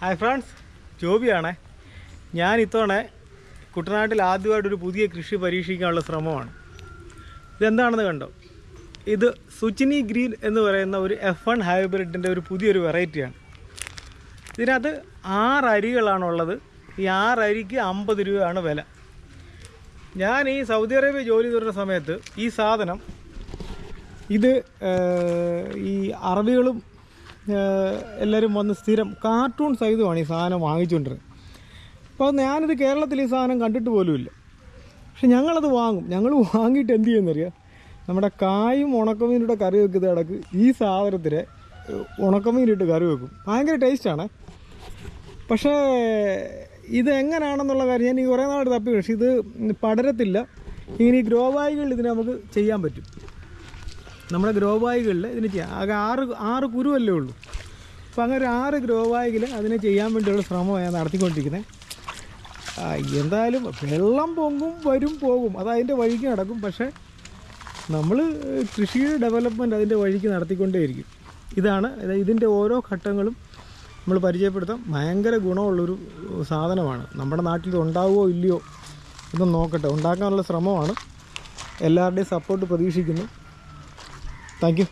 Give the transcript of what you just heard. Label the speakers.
Speaker 1: Hi friends ജോബിയാണേ. ഞാൻ ഇത്തവണ കുട്ടനാട്ടിൽ ആദ്യമായിട്ടൊരു പുതിയ കൃഷി പരീക്ഷിക്കാനുള്ള ശ്രമമാണ്. ഇതെന്താണെന്ന് കണ്ടോ? ഇത് സുച്ചിനി ഗ്രീൻ എന്ന് പറയുന്ന ഒരു എഫ് വൺ ഹൈബ്രിഡിന്റെ ഒരു പുതിയൊരു വെറൈറ്റിയാണ്. ഇതിനകത്ത് ആറ് അരികളാണുള്ളത്. ഈ ആറ് അരിക്ക് അമ്പത് രൂപയാണ് വില. ഞാൻ ഈ സൗദി അറേബ്യ ജോലി ചെയ്തിരുന്ന സമയത്ത് ഈ സാധനം ഇത് ഈ അറബികളും എല്ലാവരും വന്ന് സ്ഥിരം കാർട്ടൂൺ സഹിതമാണ് ഈ സാധനം വാങ്ങിച്ചുകൊണ്ടിരുന്നത്. അപ്പോൾ ഞാനിത് കേരളത്തിൽ ഈ സാധനം കണ്ടിട്ട് പോലുമില്ല. പക്ഷെ ഞങ്ങളത് വാങ്ങും. ഞങ്ങൾ വാങ്ങിയിട്ട് എന്ത് ചെയ്യുന്നറിയാം? നമ്മുടെ കായും ഉണക്കമീനിട്ട് കറി വെക്കുന്ന ഇടയ്ക്ക് ഈ സാധനത്തിന് ഉണക്കമീനിട്ട് കറി വെക്കും. ഭയങ്കര ടേസ്റ്റാണ് പക്ഷേ ഇത് എങ്ങനെയാണെന്നുള്ള കാര്യം ഞാൻ ഈ കുറേ നാൾ തപ്പി പക്ഷേ ഇത് പടരത്തില്ല. ഇങ്ങനെ ഈ ഗ്രോ ബാഗുകളിൽ ഇതിനെ നമുക്ക് ചെയ്യാൻ പറ്റും. നമ്മുടെ ഗ്രോ ബാഗുകളിൽ ഇതിന് ചെയ്യാം. ആകെ ആറ് ആറ് കുരുവല്ലേ ഉള്ളൂ. അപ്പോൾ അങ്ങനെ ഒരു ആറ് ഗ്രോ ബാഗിൽ അതിനെ ചെയ്യാൻ വേണ്ടിയുള്ള ശ്രമമാണ് ഞാൻ നടത്തിക്കൊണ്ടിരിക്കുന്നത്. എന്തായാലും വെള്ളം പൊങ്ങും വരും പോകും. അത് അതിന്റെ വഴിക്ക് നടക്കും. പക്ഷേ നമ്മൾ കൃഷിയുടെ ഡെവലപ്മെന്റ് അതിന്റെ വഴിക്ക് നടത്തിക്കൊണ്ടേയിരിക്കും. ഇതാണ് ഇത് ഇതിന്റെ ഓരോ ഘട്ടങ്ങളും നമ്മൾ പരിചയപ്പെടുത്താം ഭയങ്കര ഗുണമുള്ളൊരു സാധനമാണ്. നമ്മുടെ നാട്ടിൽ ഉണ്ടാവുമോ ഇല്ലയോ എന്ന് നോക്കട്ടെ. ഉണ്ടാക്കാനുള്ള ശ്രമമാണ്. എല്ലാവരുടെയും സപ്പോർട്ട് പ്രതീക്ഷിക്കുന്നു. Thank you